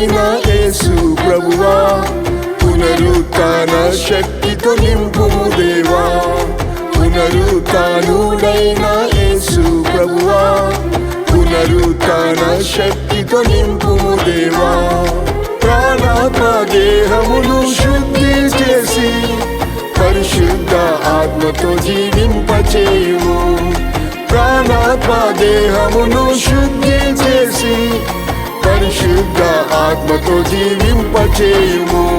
పునరుత్డైన యేసు ప్రభువా పునరుత్న శక్తితో నింపుము దేవా పునరుత్డైన యేసు ప్రభువా పునరుత్న శక్తితో నింపుము దేవా. ప్రాణాత్మ దేహమును శుద్ధి చేసి పరిశుద్ధ ఆత్మతో జీవింపచేయుము. ప్రాణాత్మ దేహమును శుద్ధి ఆత్మతో జీవింపచేయుము క్రీస్తును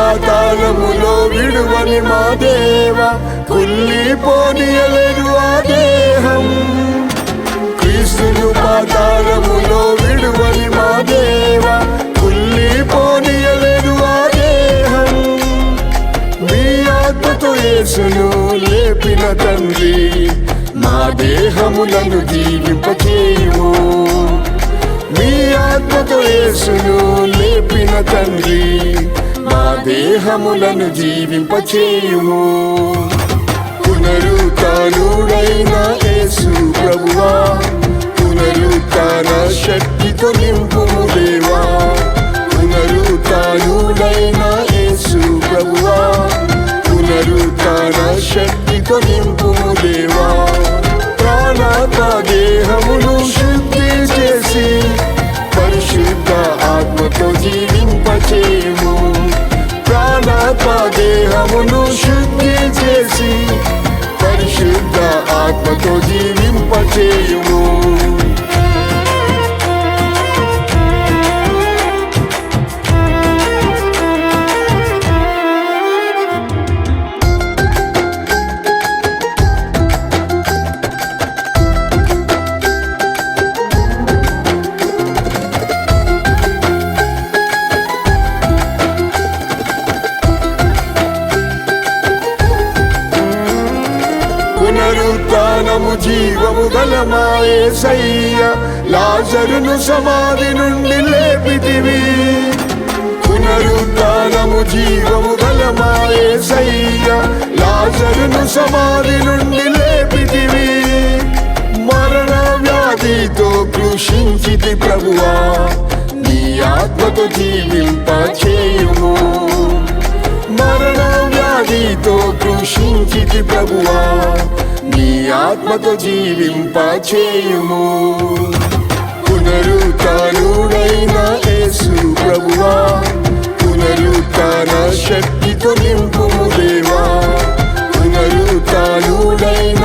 పాతాళములో విడువని మా దేవ కుల్లిపోనియలేదు ఆ దేహం. క్రీస్తును పాతాళములో విడువని మా దేవ కుల్లిపోనియలేదు ఆ దేహం. మీ ఆత్మతో యేసును లేపిన తండ్రి మా దేహములను జీవింపచేయుము మీ ఆత్మతో యేసును లేపిన తండ్రి మా దేహములను జీవింపచేయుము. పునరుత్డైన యేసు ప్రభువా పునరుతాన శక్తితో నింపుము దేవా. పునరుత్డైన జీవము లాజరును సమాధి నుండి లేపితివి. పునరుద్ధానము జీవము గలమాయేసయ్య. లాజరును సమాధి నుండి లేపితివి. మరణ వ్యాధితో కృషించితి ప్రభువా. నీ ఆత్మతో జీవింప చేయుము. మరణ వ్యాధితో కృషించితి ప్రభువా. ఆత్మతో జీవింప చేయుము పునరుత్డైన యేసు ప్రభువా పునరుత్న శక్తితో నింపుము దేవా. పునరుత్డైన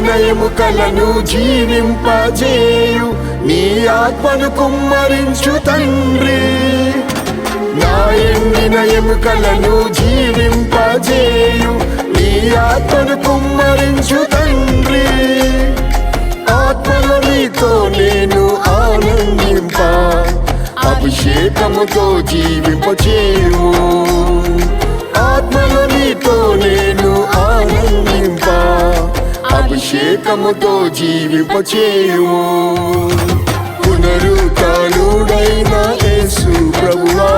వినయము కలను జీవింపజేయు. నీ ఆత్మను కుమ్మరించు తండ్రి. నా ఎండిన కలను జీవింపజేయు. నీ ఆత్మను కుమ్మరించు తండ్రి. ఆత్మలో నీతో నేను ఆనందింప. అభిషేకముతో జీవింపచేయు ఆత్మలో నీతో నేను అభిషేకముతో జీవింపచేయు పునరుతానుడైన యేసు ప్రభువా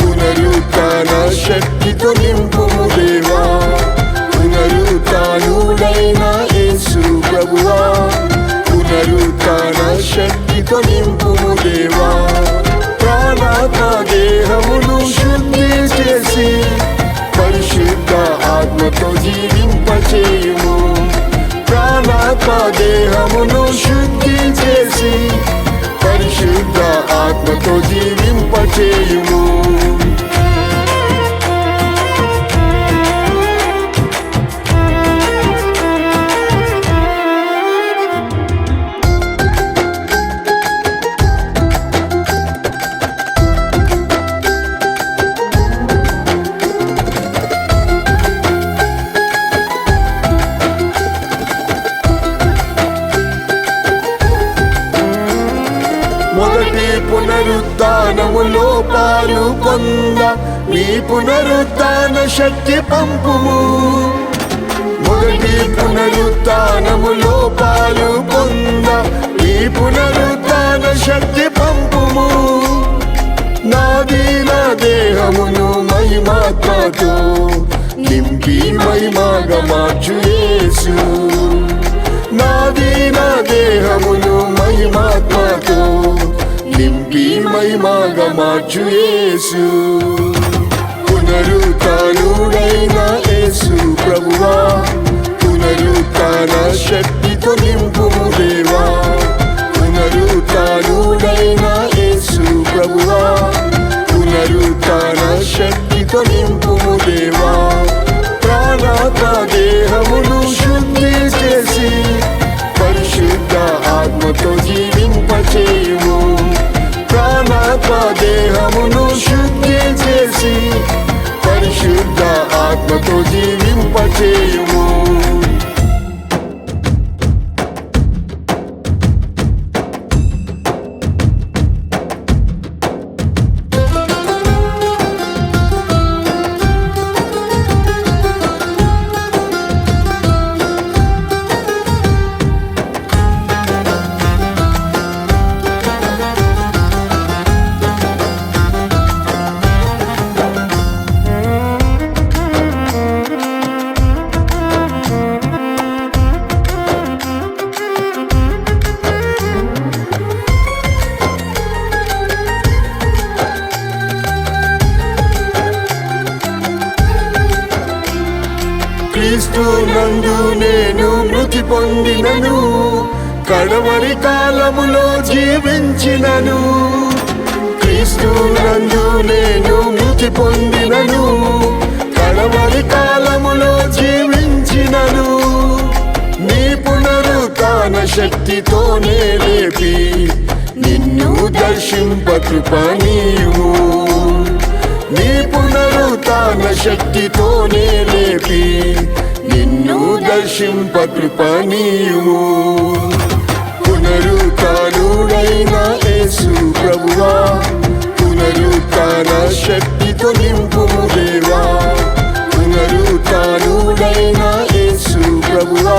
పునరుతాన శక్తితో నింపుము దేవా. పునరుతానుడైన యేసు ప్రభువా పునరుతాన శక్తితో నింపుము దేవా. ప్రాణాత దేహమును శుద్ధి చేసి పరిశుద్ధ ఆత్మతో జీవి దేహమును శుద్ధి చేసి పరిశుద్ధ ఆత్మతో జీవింపచేయుము పొంద నీ శక్తి పంపుము. మొదటి పునరుద్ధానములో పాలు పొంద నీ పునరుత్న శక్తి పంపుము. నాది నా దేహమును మహిమాత్మతో నింపి మహిమాగా మార్చు యేసు. నాది నా దేహమును మహిమాత్మతో మహిమాగా మార్చు యేసు. పునరుతానుడైన యేసు ప్రభువా పునరుతాన శక్తితో నింపు దేవా. పునరుతానుడైన యేసు ప్రభువా పునరుతాన శక్తితో నింపు క్రీస్తు నందు నేను మృతి పొందినను. కడవరి కాలములో జీవించినను. క్రీస్తు నందు నేను మృతి పొందినను. కడవరి కాలములో జీవించినను. నీ పునరుతాన శక్తితోనే లేపి నిన్ను దర్శింపకృపణీయు నీ పునరుతాన శక్తితోనే లేపి నిన్ను దర్శింప కృపణీయుము నీవు పునరుతానుడైన యేసు ప్రభువా పునరుతాన శక్తితో నింపుము దేవా. పునరుతానుడైన యేసు ప్రభువా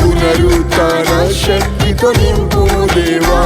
పునరుతాన శక్తితో నింపుము దేవా.